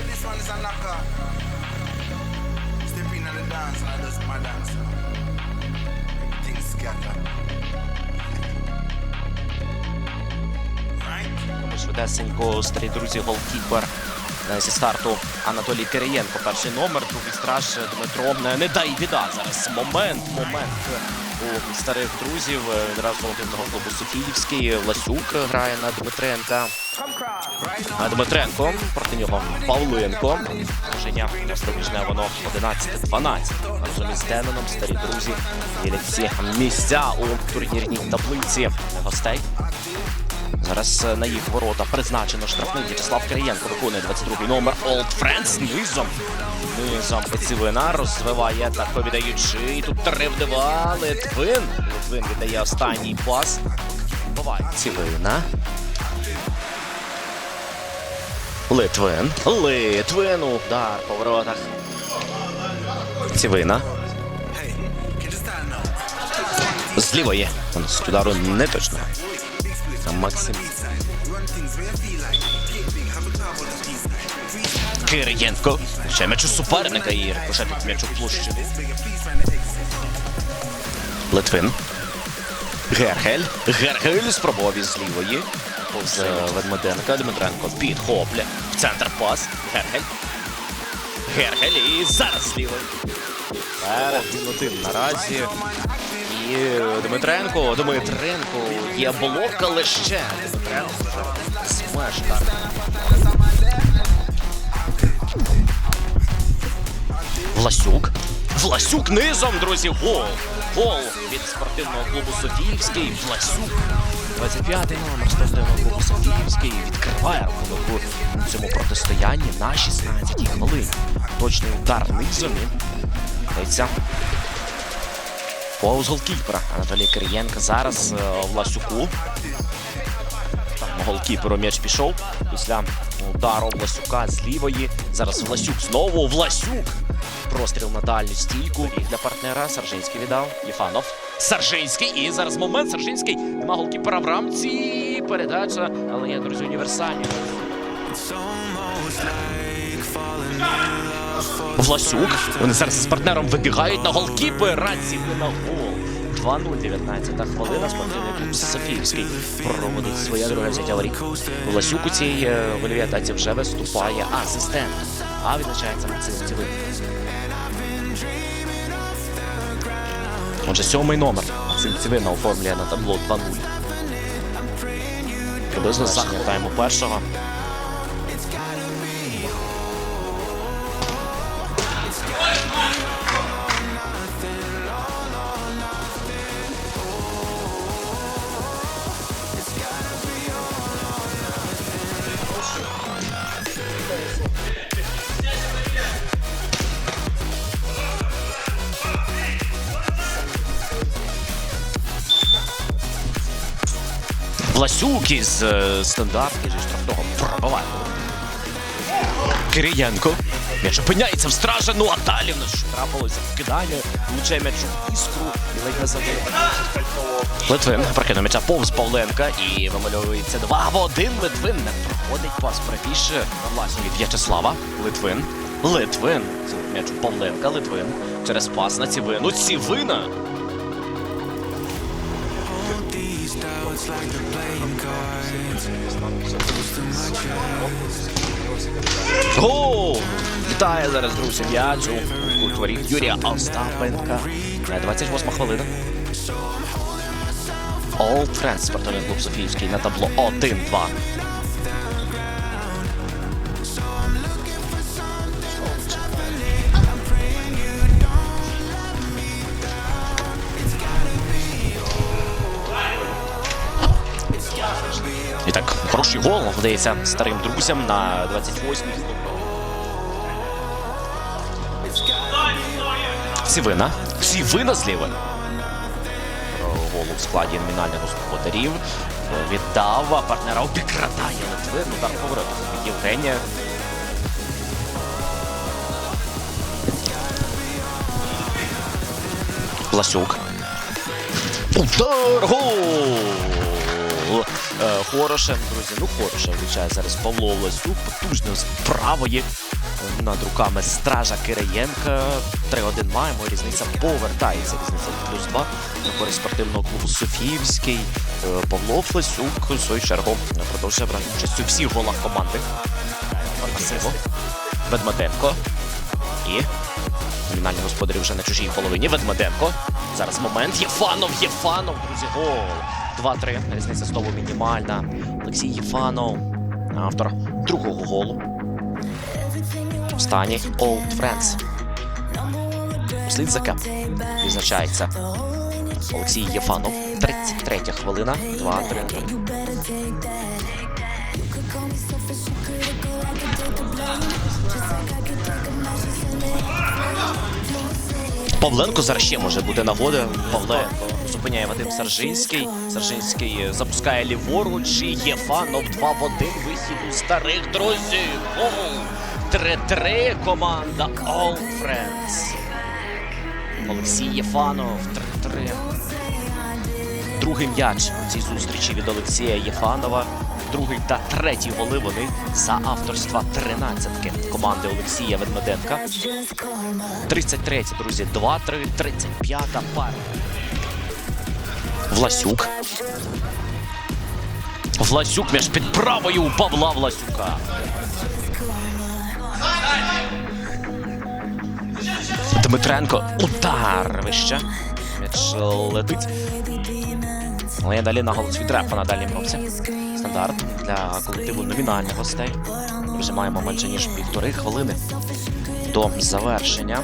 is a knocker. Step in on the dance and I just my dance. Everything scatter. Right? Тому швидесенько, старі друзі, голкіпер е, зі старту Анатолій Кириєнко. Перший номер, другий страж Дмитро не дай біда. Зараз момент, момент у старих друзів. Е, Відразу молодого клубу Софіївський. Ласюк грає на Дмитренка. А Дмитренко проти нього Павленко. Женя проміжне воно 11-12. Разом із Деноном старі друзі ділять ці місця у турнірній таблиці гостей. Зараз е, на їх ворота призначено штрафний В'ячеслав Кириєнко виконує 22-й номер Old Friends низом. Низом Пецівина розвиває так віддаючи. І тут 3 в 2. Литвин. Литвин віддає останній пас. Буває Цівина. Литвин. Литвин. Удар по воротах. Цівина. З лівої. З удару не точно. А Максим. Кириєнко. Ще м'яч у суперника і рикошетить м'яч у площі. Литвин. Гергель. Гергель спробував із лівої. Повз е, Ведмеденка. Дмитренко підхопля. В центр пас. Гергель. Гергель і зараз з лівої. Перед один наразі. І Дмитренко, Дмитренко. Є блок, але ще. Дмитренко смешка. Власюк. Власюк низом, друзі. Гол. Гол від спортивного клубу Софіївський. Власюк. 25-й номер спортивного клубу Софіївський відкриває рахунок у цьому протистоянні на 16-й хвилині. Точний удар низом. І Дається Повз голкіпера Анатолія Кириєнка. Зараз е, Власюку. Голкіперу м'яч пішов після удару Власюка з лівої. Зараз Власюк знову. Власюк. Простріл на дальню стійку. І для партнера Саржинський віддав. Єфанов. Саржинський. І зараз момент. Саржинський. Нема голкіпера в рамці. Передача. Але є, друзі, універсальні. Власюк. Вони зараз з партнером вибігають на голкіпера. Ціли на гол. 2-0, 19 хвилина. Спортивний клуб Софіївський проводить своє друге взяття воріт. Власюк у цій е, гольовій атаці вже виступає асистент. А відзначається Максим Цівин. Отже, сьомий номер. Максим Цівина оформлює на табло 2-0. Приблизно захід першого. Власюк із е, стандартки зі штрафного пробиває. Кирієнко. М'яч опиняється в стража, ну а далі в нас що трапилося вкидання, влучає м'яч у іскру і ледь не забив. Литвин прокинув м'яча повз Павленка і вимальовується 2 в 1. Литвин не проходить пас правіше на власні від В'ячеслава. Литвин. Литвин. М'яч у Павленка. Литвин. Через пас на Цівину. Цівина. Гол! Вітає зараз друзі м'яч у кутворі Юрія Остапенка. Е, 28 хвилина. All Friends, спортивний клуб Софіївський на табло 1-2. Гол вдається старим друзям на 28-й. Сівина. Сівина зліва. Голу в складі номінальних господарів. Віддав, а партнера обікрадає Литвин. Удар повороту Євгенія. Ласюк. Удар! Гол! Е, Хорошем, друзі, ну Хорошем влучає зараз Павло Ласюк, потужно з правої. над руками стража Кириєнка. 3-1 маємо. Різниця повертається. Різниця плюс 2 на користь спортивного клубу Софіївський. Е, Павло Флесюк, свою чергу, продовжує брати участь у всіх голах команди. Красиво. Ведмеденко. І номінальні господарі вже на чужій половині. Ведмеденко. Зараз момент. Єфанов, Єфанов, друзі, гол. 2-3. Різниця знову мінімальна. Олексій Єфанов, автор другого голу. В стані Old Friends. Слід за кем відзначається Олексій Єфанов. 33 хвилина. 2-3. Павленко зараз ще може бути нагода. Павленко зупиняє Вадим Саржинський. Саржинський е, запускає ліворуч. І Єфанов 2 в 1. Вихід у старих друзів. Гол! 3-3 команда All Friends. Олексій Єфанов 3-3. Другий м'яч у цій зустрічі від Олексія Єфанова. Другий та третій голи вони за авторства 13-ки команди Олексія Ведмеденка. 33, друзі, 2-3, 35 пара. Власюк. Власюк між під правою у Павла Власюка. Дмитренко. Удар вище. М'яч летить. Але я далі на голос від на дальній кнопці. Стандарт для колективу номінальних гостей. Вже маємо менше ніж півтори хвилини до завершення.